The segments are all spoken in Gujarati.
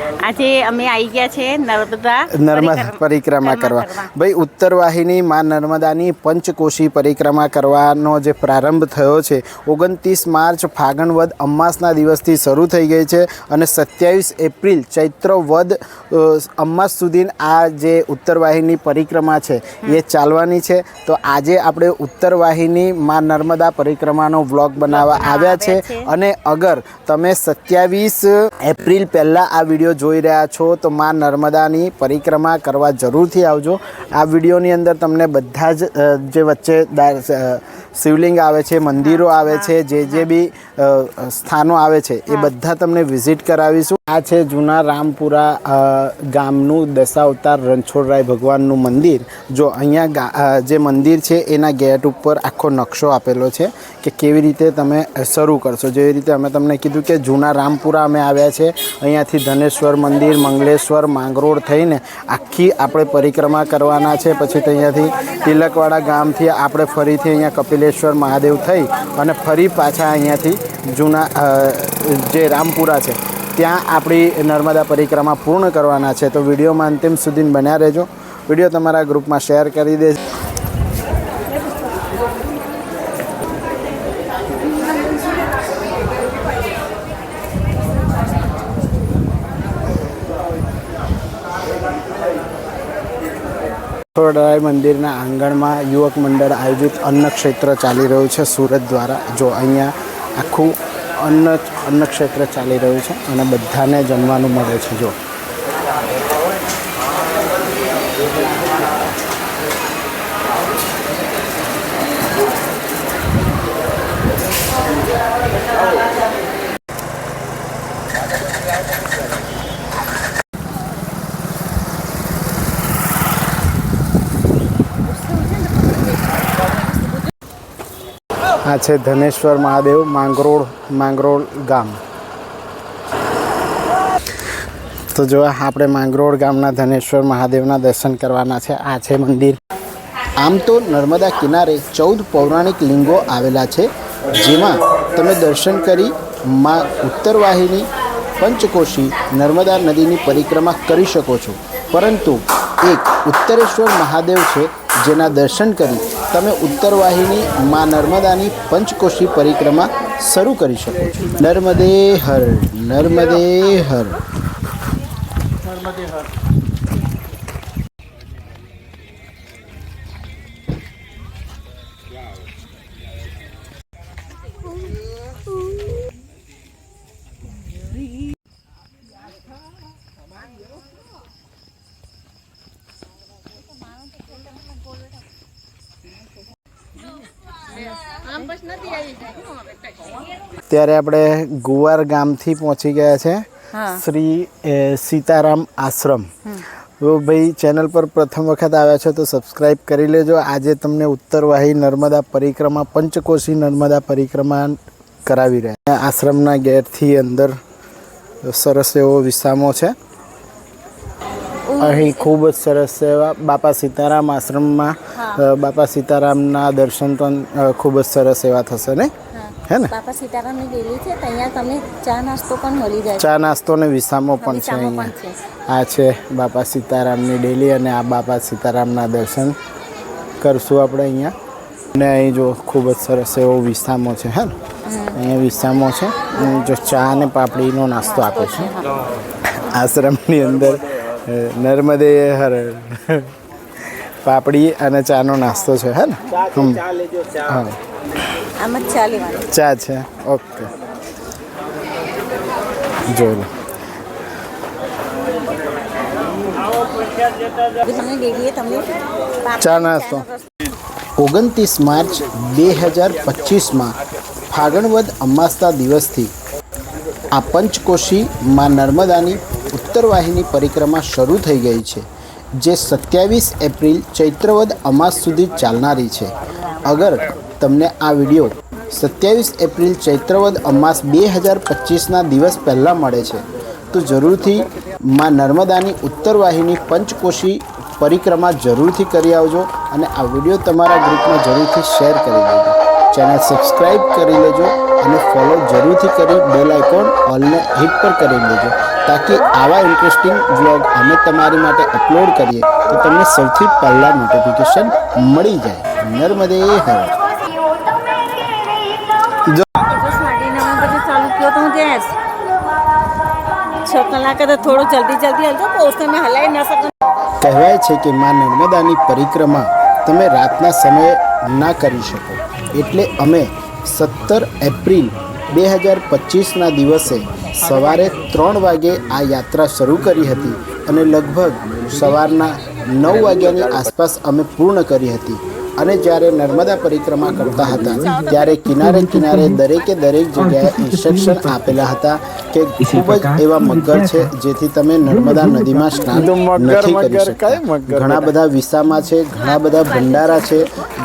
આજે અમે આવી ગયા છે નર્મદા નર્મદા પરિક્રમા કરવા. ભાઈ ઉત્તર વાહિની માં નર્મદાની પંચકોશી પરિક્રમા કરવાનો જે પ્રારંભ થયો છે ઓગણત્રીસ માર્ચ ફાગણવદ અમાસના દિવસથી શરૂ થઈ ગઈ છે અને સત્યાવીસ એપ્રિલ ચૈત્ર વદ અમાસ સુધી આ જે ઉત્તર વાહિની પરિક્રમા છે એ ચાલવાની છે. તો આજે આપણે ઉત્તર વાહિની માં નર્મદા પરિક્રમાનો વ્લોગ બનાવવા આવ્યા છે. અને અગર તમે સત્યાવીસ એપ્રિલ પહેલાં આ વીડિયો જોઈ રહ્યા છો તો માં નર્મદાની પરિક્રમા કરવા જરૂરથી આવજો. આ વિડીયોની અંદર તમને બધા જ જે વચ્ચે શિવલિંગ આવે છે મંદિરો આવે છે જે જે બી સ્થાનો આવે છે એ બધા તમને વિઝિટ કરાવીશું. આ છે જૂના રામપુરા ગામનું દશાવતાર રણછોડરાય ભગવાનનું મંદિર. જો અહીંયા જે મંદિર છે એના ગેટ ઉપર આખો નકશો આપેલો છે કે કેવી રીતે તમે શરૂ કરશો. જેવી રીતે અમે તમને કીધું કે જૂના રામપુરા અમે આવ્યા છે અહીંયાથી ધનેશ્વર મંદિર, મંગલેશ્વર માંગરોળ થઈને આખી આપણે પરિક્રમા કરવાના છે. પછી અહીંયાથી તિલકવાડા ગામથી આપણે ફરીથી અહીંયા કપિલેશ્વર મહાદેવ થઈ અને ફરી પાછા અહીંયાથી જૂના જે રામપુરા છે, ત્યાં આપણી નર્મદા પરિક્રમા પૂર્ણ કરવાના છે. તો વિડીયોમાં અંતિમ સુધી બન્યા રહેજો. વીડિયો તમારા ગ્રુપમાં શેર કરી દેજો. થોડાય મંદિરના આંગણમાં યુવક મંડળ આયોજિત અન્ન ક્ષેત્ર ચાલી રહ્યું છે. સુરત દ્વારા જો અહીંયા આખું અન્ન અન્ન ક્ષેત્ર ચાલી રહ્યું છે અને બધાને જમવાનું મળે છે. જો આ છે ધનેશ્વર મહાદેવ માંગરોળ માંગરોળ ગામ. તો જો આપણે માંગરોળ ગામના ધનેશ્વર મહાદેવના દર્શન કરવાના છે. આ છે મંદિર. આમ તો નર્મદા કિનારે ચૌદ પૌરાણિક લિંગો આવેલા છે, જેમાં તમે દર્શન કરી માં ઉત્તરવાહિની, પંચકોશી, નર્મદા નદીની પરિક્રમા કરી શકો છો. પરંતુ એક ઉત્તરેશ્વર મહાદેવ છે, જેના દર્શન કરી તમે ઉત્તર વાહિની માં નર્મદાની પંચકોશી પરિક્રમા શરૂ કરી શકો છો. નર્મદે હર. નર્મદે હર. ત્યારે આપણે ગુવાર ગામથી પહોંચી ગયા છે શ્રી એ, સીતારામ આશ્રમ. તો ભાઈ ચેનલ પર પ્રથમ વખત આવ્યા છો તો સબસ્ક્રાઈબ કરી લેજો. આજે તમને ઉત્તરવાહી નર્મદા પરિક્રમા પંચકોશી નર્મદા પરિક્રમા કરાવી રહ્યા આશ્રમના ગેટથી અંદર સરસ એવો વિસામો છે. અહીં ખૂબ જ સરસ એવા બાપા સીતારામ આશ્રમમાં બાપા સીતારામના દર્શન પણ ખૂબ જ સરસ એવા થશે ને હે ને? બાપા સીતારામની ડેલી છે ત્યાં અહીંયા તમે ચા નાસ્તો પણ મળી જાય ચા નાસ્તો ને વિસામો પણ છે અહીંયા. આ છે બાપા સીતારામની ડેલી અને આ બાપા સીતારામના દર્શન કરશું આપણે અહીંયા. અને અહીં જો ખૂબ જ સરસ એવો વિસામો છે હે ને? અહીંયા વિસામો છે. જો ચા અને પાપડીનો નાસ્તો આપે છે. આશ્રમની અંદર નર્મદે હર પાપડી અને ચાનો નાસ્તો છે હે ને? હમ. હા. આમ જ ચા લેવાની ચા છે. ઓકે. જોઈ લો. ચા નાસ્તો. ઓગણત્રીસ માર્ચ બે હજાર પચીસમાં ફાગણવદ અમાસના દિવસથી આ પંચકોશી માં નર્મદાની ઉત્તરવાહિની પરિક્રમા શરૂ થઈ ગઈ છે જે સત્યાવીસ એપ્રિલ ચૈત્રવદ અમાસ સુધી ચાલનારી છે. અગર તમને આ વીડિયો સત્યાવીસ એપ્રિલ ચૈત્રવદ અમાસ બે હજાર પચીસના દિવસ પહેલાં મળે છે. તો જરૂરથી માં નર્મદાની ઉત્તર વાહિની પંચકોશી પરિક્રમા જરૂરથી કરી આવજો અને આ વીડિયો તમારા ગ્રુપમાં જરૂરથી શેર કરી દેજો. ચેનલ સબસ્ક્રાઈબ કરી લેજો અને ફોલો જરૂરથી કરી બેલ આઇકોન ઓલને હિટ પર કરી લેજો તાકી આવા ઇન્ટરેસ્ટિંગ વ્લોગ અમે તમારી માટે અપલોડ કરીએ તો તમને સૌથી પહેલાં નોટિફિકેશન મળી જાય. નર્મદે હર તો થોડું જલ્દી જલ્દી હલજો તો તમે હલાવી ના શકો. કહેવાય છે કે માં નર્મદાની પરિક્રમા તમે રાતના સમયે ના કરી શકો. એટલે અમે સત્તર એપ્રિલ બે હજાર પચીસના દિવસે સવારે ત્રણ વાગે આ યાત્રા શરૂ કરી હતી અને લગભગ સવારના નવ વાગ્યાની આસપાસ અમે પૂર્ણ કરી હતી. અને જ્યારે નર્મદા પરિક્રમા કરતા હતા ત્યારે કિનારે કિનારે દરેકે દરેક જગ્યાએ ઇન્સ્ટ્રક્શન આપેલા હતા કે ખૂબ જ એવા મગર છે જેથી તમે નર્મદા નદીમાં સ્નાન નથી કરી શકતા. ઘણા બધા વિસામાં છે ઘણા બધા ભંડારા છે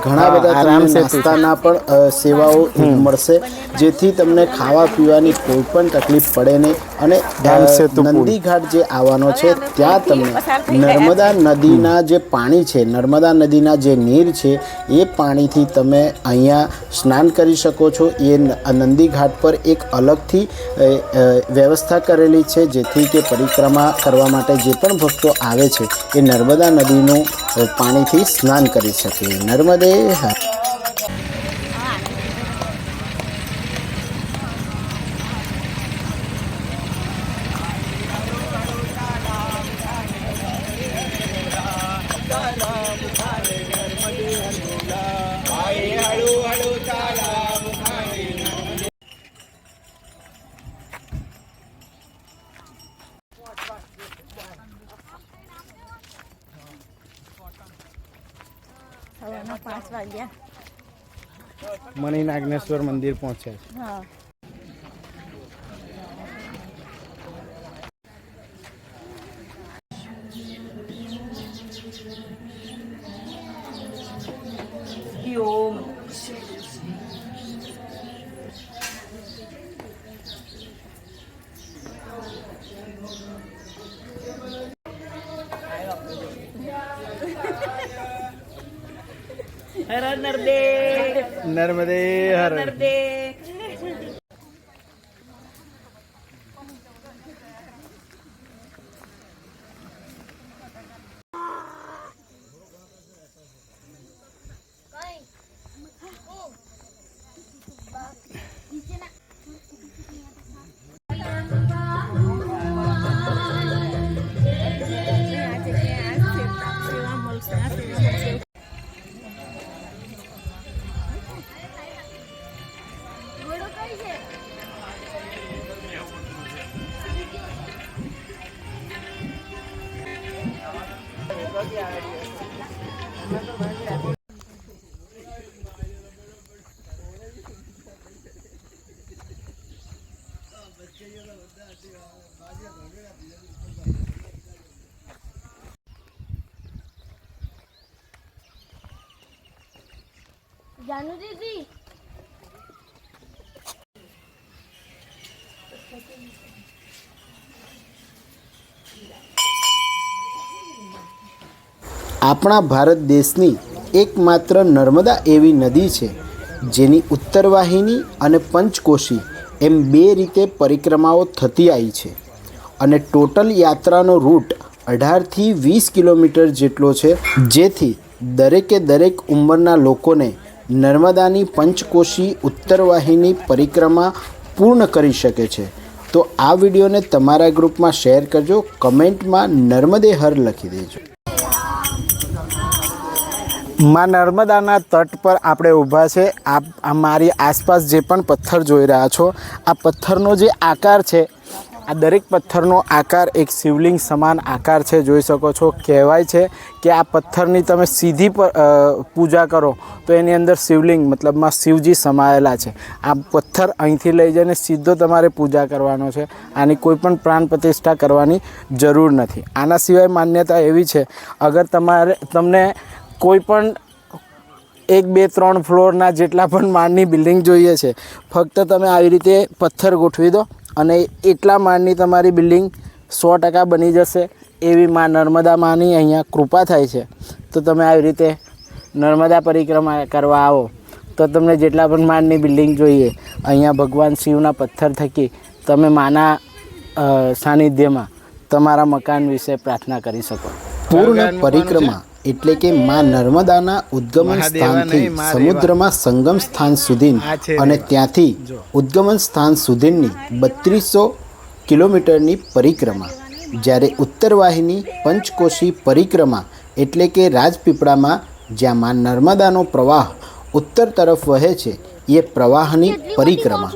ઘણા બધા તમને નાસ્તાના પણ સેવાઓ મળશે જેથી તમને ખાવા પીવાની કોઈ પણ તકલીફ પડે નહીં. અને નંદીઘાટ જે આવવાનો છે ત્યાં તમને નર્મદા નદીના જે પાણી છે નર્મદા નદીના જે નીર છે એ પાણીથી તમે અહીંયા સ્નાન કરી શકો છો. એ નંદીઘાટ પર એક અલગથી વ્યવસ્થા કરેલી છે જેથી કે પરિક્રમા કરવા માટે જે પણ ભક્તો આવે છે એ નર્મદા નદીનું પાણીથી સ્નાન કરી શકે. નર્મદે હર સવારના મણિ નાગનેશ્વર મંદિર પહોંચ્યા છે. હા હર નર્દે નર્મદે હર જાનુ દીદી આપણા ભારત દેશની એકમાત્ર નર્મદા એવી નદી છે જેની ઉત્તરવાહિની અને પંચકોશી એમ બે રીતે પરિક્રમાઓ થતી આવી છે. અને ટોટલ યાત્રાનો રૂટ અઢારથી વીસ કિલોમીટર જેટલો છે, જેથી દરેકે દરેક ઉંમરના લોકોને નર્મદાની પંચકોશી ઉત્તર વાહિની પરિક્રમા પૂર્ણ કરી શકે છે. તો આ વિડીયોને તમારા ગ્રુપમાં શેર કરજો, કમેન્ટમાં નર્મદે હર લખી દેજો. માં નર્મદાના તટ પર આપણે ઊભા છે. આ મારી આસપાસ જે પણ પથ્થર જોઈ રહ્યા છો, આ પથ્થરનો જે આકાર છે, આ દરેક પથ્થરનો આકાર એક શિવલિંગ સમાન આકાર છે, જોઈ શકો છો. કહેવાય છે કે આ પથ્થરની તમે સીધી પૂજા કરો તો એની અંદર શિવલિંગ મતલબમાં શિવજી સમાયેલા છે. આ પથ્થર અહીંથી લઈ જઈને સીધો તમારે પૂજા કરવાનો છે. આની કોઈ પણ પ્રાણ પ્રતિષ્ઠા કરવાની જરૂર નથી. આના સિવાય માન્યતા એવી છે, અગર તમારે, તમને કોઈ પણ એક બે ત્રણ ફ્લોરના જેટલા પણ માળની બિલ્ડિંગ જોઈએ છે ફક્ત તમે આવી રીતે પથ્થર ગોઠવી દો અને એટલા માળની તમારી બિલ્ડિંગ સો ટકા બની જશે એવી માં નર્મદા માની અહીંયા કૃપા થાય છે. તો તમે આવી રીતે નર્મદા પરિક્રમા કરવા આવો તો તમને જેટલા પણ માળની બિલ્ડિંગ જોઈએ અહીંયા ભગવાન શિવના પથ્થર થકી તમે માના સાનિધ્યમાં તમારા મકાન વિશે પ્રાર્થના કરી શકો. પૂર્ણ પરિક્રમા. એટલે કે માં નર્મદાના ઉદ્ગમન સ્થાનથી સમુદ્રમાં સંગમ સ્થાન સુધી અને ત્યાંથી ઉદ્ગમન સ્થાન સુધીની બત્રીસો કિલોમીટરની પરિક્રમા. જ્યારે ઉત્તર વાહિની પંચકોશી પરિક્રમા એટલે કે રાજપીપળામાં જ્યાં માં નર્મદાનો પ્રવાહ ઉત્તર તરફ વહે છે એ પ્રવાહની પરિક્રમા.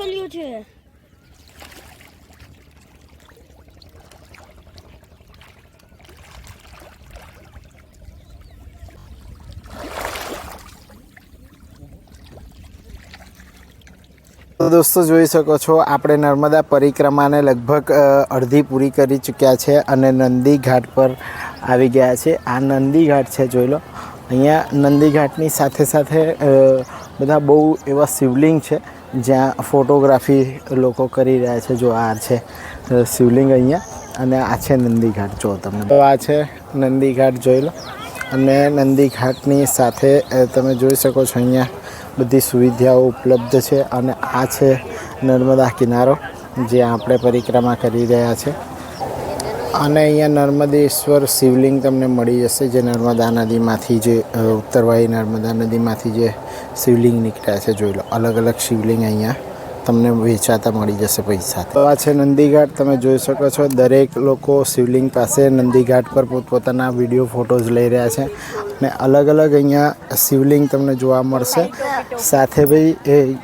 દોસ્તો જોઈ શકો છો, આપણે નર્મદા પરિક્રમાને લગભગ અડધી પૂરી કરી ચૂક્યા છે અને નંદી ઘાટ પર આવી ગયા છે. આ નંદી ઘાટ છે, જોઈ લો. અહીંયા નંદી ઘાટની સાથે સાથે બધા બહુ એવા શિવલિંગ છે, જ્યાં ફોટોગ્રાફી લોકો કરી રહ્યા છે. જો આ છે શિવલિંગ અહીંયા અને આ છે નંદી ઘાટ. જો તમે તો આ છે નંદી ઘાટ, જોઈ લો. અને નંદી ઘાટની સાથે તમે જોઈ શકો છો અહીંયા બધી સુવિધાઓ ઉપલબ્ધ છે અને આ છે નર્મદા કિનારો, જે આપણે પરિક્રમા કરી રહ્યા છે. અને અહીંયા નર્મદેશ્વર શિવલિંગ તમને મળી જશે, જે નર્મદા નદીમાંથી જે ઉત્તરવાહી નર્મદા નદીમાંથી જે શિવલિંગ નીકળ્યા છે, જોઈ લો. અલગ અલગ શિવલિંગ અહીંયા તમને વેચાતા મળી જશે પૈસા. આ છે નંદીઘાટ, તમે જોઈ શકો છો. દરેક લોકો શિવલિંગ પાસે નંદીઘાટ પર પોતપોતાના વીડિયો, ફોટોઝ લઈ રહ્યા છે. અને અલગ અલગ અહીંયા શિવલિંગ તમને જોવા મળશે. સાથે ભાઈ એ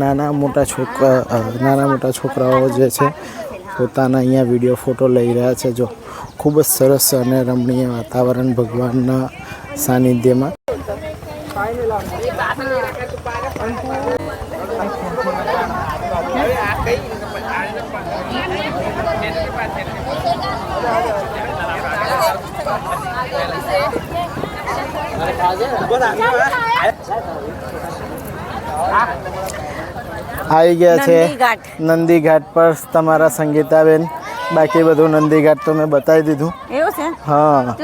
નાના મોટા છોકરા, નાના મોટા છોકરાઓ જે છે, પોતાના અહીંયા વીડિયો, ફોટો લઈ રહ્યા છે. જો ખૂબ જ સરસ અને રમણીય વાતાવરણ ભગવાનના સાનિધ્યમાં. આવી ગયા છે નંદીઘાટ. પર તમારા સંગીતાબેન. બાકી બધું નંદીઘાટ તો મેં બતાવી દીધું. એવું છે? હા.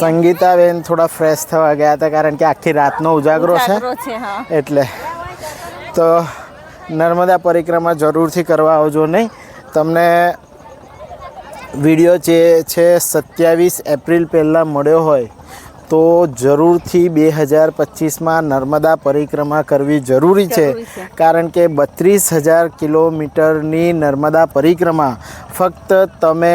સંગીતાબેન થોડા ફ્રેશ થવા ગયા હતા કારણ કે આખી રાતનો ઉજાગરો છે. એટલે. તો નર્મદા પરિક્રમા જરૂરથી કરવા આવજો નહીં. તમને વીડિયો જે છે સત્યાવીસ એપ્રિલ પહેલાં મળ્યો હોય તો જરૂરથી બે હજાર પચીસમાં નર્મદા પરિક્રમા કરવી જરૂરી છે. કારણ કે બત્રીસ હજાર કિલોમીટરની નર્મદા પરિક્રમા ફક્ત તમે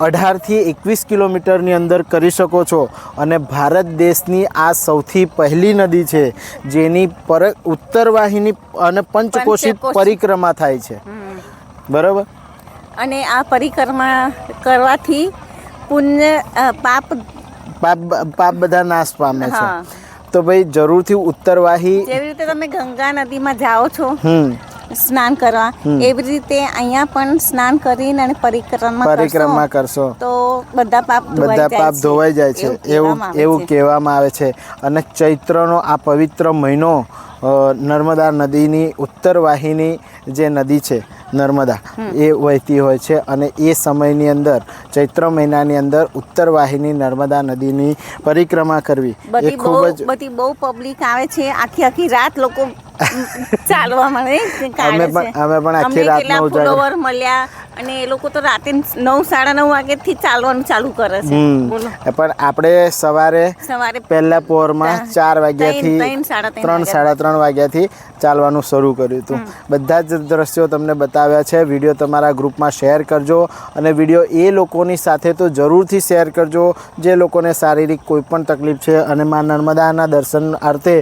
અઢારથી એકવીસ કિલોમીટરની અંદર કરી શકો છો. અને ભારત દેશની આ સૌથી પહેલી નદી છે જેની પર ઉત્તરવાહિની અને પંચકોશી. પરિક્રમા થાય છે. બરાબર? અને આ પરિક્રમા કરવાથી પુણ્ય પાપ પાપ પાપ બધા નાશ પામે છે. તો ભાઈ જરૂરથી ઉત્તરવાહી જેવી રીતે તમે ગંગા નદીમાં જાઓ છો સ્નાન કરવા એવી રીતે અહીંયા પણ સ્નાન કરીને અને પરિક્રમા પરિક્રમા કરશો. તો બધા પાપ બધા પાપ ધોવાઈ જાય છે. એવું એવું. કહેવામાં આવે છે. અને ચૈત્રનો આ પવિત્ર મહિનો નર્મદા નદીની ઉત્તર વાહિની જે નદી છે નર્મદા એ વહેતી હોય છે અને એ સમયની અંદર ચૈત્ર મહિનાની અંદર ઉત્તર વાહિની નર્મદા નદીની પરિક્રમા કરવી. એ ખૂબ જ બધી બહુ પબ્લિક આવે છે આખી આખી રાત લોકો ચાલવા મળે અમે પણ- અમે પણ આખી રાતનો ઉજાગરો. મળ્યા અને એ લોકો તો રાતે નવ સાડા નવ વાગ્યાથી ચાલવાનું ચાલુ કરે છે. પણ આપણે સવારે સવારે પહેલા પોરમાં ચાર વાગ્યાથી ત્રણ, સાડા ત્રણ. સાડા વાગ્યાથી ચાલવાનું શરૂ કર્યું હતું. બધા જ દ્રશ્યો તમને બતાવ્યા છે. વીડિયો તમારા ગ્રુપમાં શેર કરજો અને વીડિયો એ લોકોની સાથે તો જરૂરથી શેર કરજો જે લોકોને શારીરિક કોઈ પણ તકલીફ છે અને માં નર્મદાના દર્શન અર્થે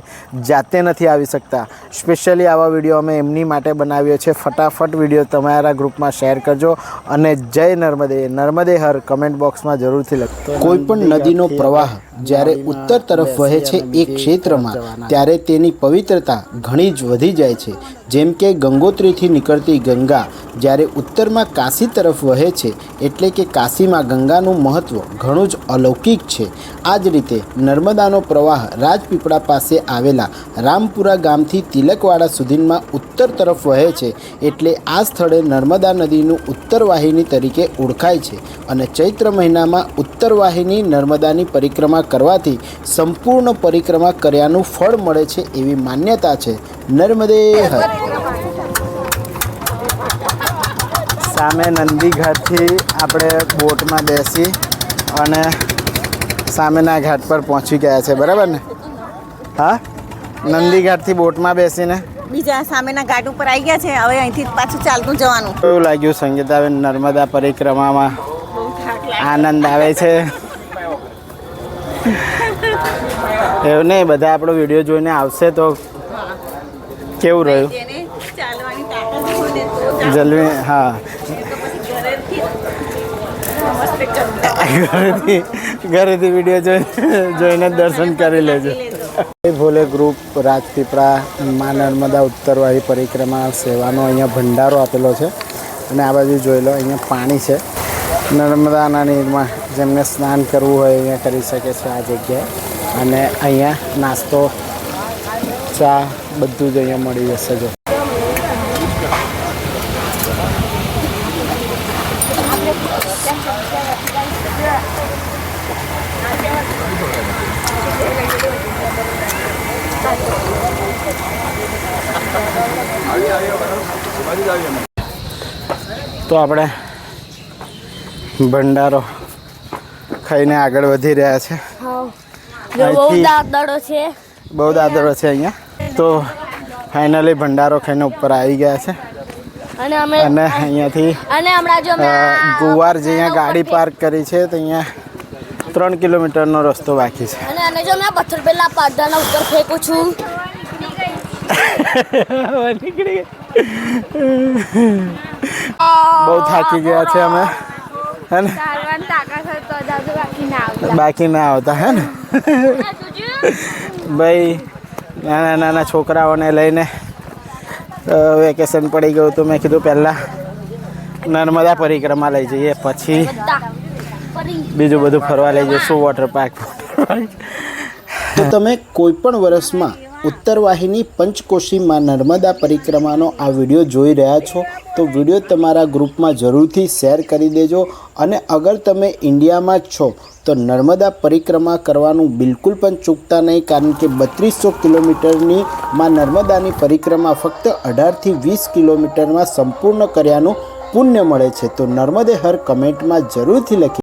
જાતે નથી આવી શકતા. સ્પેશિયલી આવા વીડિયો અમે એમની માટે બનાવ્યો છે ફટાફટ વીડિયો તમારા ગ્રુપમાં શેર કરજો. અને જય નર્મદે. નર્મદે હર કમેન્ટ બોક્સમાં જરૂરથી લખજો. કોઈ પણ નદીનો પ્રવાહ. જ્યારે ઉત્તર તરફ વહે છે એ ક્ષેત્રમાં ત્યારે તેની પવિત્રતા ઘણી જ વધી જાય છે. જેમ કે ગંગોત્રીથી નીકળતી ગંગા જ્યારે ઉત્તરમાં કાશી તરફ વહે છે એટલે કે કાશીમાં ગંગાનું મહત્ત્વ ઘણું જ અલૌકિક છે. આ જ રીતે નર્મદાનો પ્રવાહ રાજપીપળા પાસે આવેલા રામપુરા ગામથી તિલકવાડા સુધીમાં ઉત્તર તરફ વહે છે એટલે આ સ્થળે નર્મદા નદીનું ઉત્તર વાહિની તરીકે ઓળખાય છે. અને ચૈત્ર મહિનામાં ઉત્તર વાહિની નર્મદાની પરિક્રમા કરવાથી સંપૂર્ણ પરિક્રમા કર્યાનું ફળ મળે છે એવી માન્યતા છે. નર્મદે સામે નંદી ઘાટથી આપણે બોટમાં બેસી અને સામેના ઘાટ પર પહોંચી ગયા છે બરાબર ને? હા? નંદી ઘાટથી બોટમાં બેસીને. બીજા સામેના ઘાટ ઉપર આવી ગયા છે હવે અહીંથી પાછું ચાલતું જવાનું. કેવું લાગ્યું સંગીતાબેન નર્મદા પરિક્રમામાં? આનંદ આવે છે. એવું નહીં, બધા આપણો વીડિયો જોઈને આવશે તો કેવું રહ્યું? જલ્દી હા. ઘરેથી ઘરેથી વીડિયો જોઈને જોઈને દર્શન કરી લેજો. ભોલે ગ્રુપ રાજપીપળા મા નર્મદા ઉત્તરવાહી પરિક્રમા સેવાનો અહીંયા ભંડારો આપેલો છે. અને આ બાજુ જોઈ લો, અહીંયા પાણી છે. નર્મદાના નીરમાં જેમને સ્નાન કરવું હોય, અહીંયા કરી શકે છે આ જગ્યાએ. અને અહીંયા નાસ્તો, ચા બધું જ અહીંયા મળી જશે જો. તો આપણે ભંડારો ખાઈને આગળ વધી રહ્યા છે. બહુ દાદળો દાદડો છે. અહીંયા. તો ફાઇનલી ભંડારો ખાઈને ઉપર આવી ગયા છે. અને અમે અને અહીંયાથી અને હમણાં જો ગુવાર જે અહીંયા ગાડી પાર્ક કરી છે તો અહીંયા ત્રણ કિલોમીટરનો રસ્તો બાકી છે. અને અને જો મેં પથ્થર પેલા પાડાના ઉપર ફેંકું છું. નીકળી બહુ થાકી ગયા છે અમે. હે ને? બાકી ના આવતા. હે ને? ભાઈ નાના નાના છોકરાઓને લઈને વેકેશન પડી ગયું તો મેં કીધું પહેલાં નર્મદા પરિક્રમા લઈ જઈએ પછી બીજું બધું ફરવા લઈ જઈશું વોટર પાર્ક તો તમે કોઈ પણ વર્ષમાં ઉત્તર વાહિની પંચકોશીમાં નર્મદા પરિક્રમાનો આ વીડિયો જોઈ રહ્યા છો, તો વીડિયો તમારા ગ્રુપમાં જરૂરથી શેર કરી દેજો અને અગર તમે ઇન્ડિયામાં જ છો, તો નર્મદા પરિક્રમા કરવાનું બિલકુલ પણ ચૂકતા નહીં, કારણ કે બત્રીસો કિલોમીટરની માં નર્મદાની પરિક્રમા ફક્ત અઢારથી વીસ કિલોમીટરમાં સંપૂર્ણ કર્યાનું પુણ્ય મળે છે. તો નર્મદે હર કમેન્ટમાં જરૂરથી લખી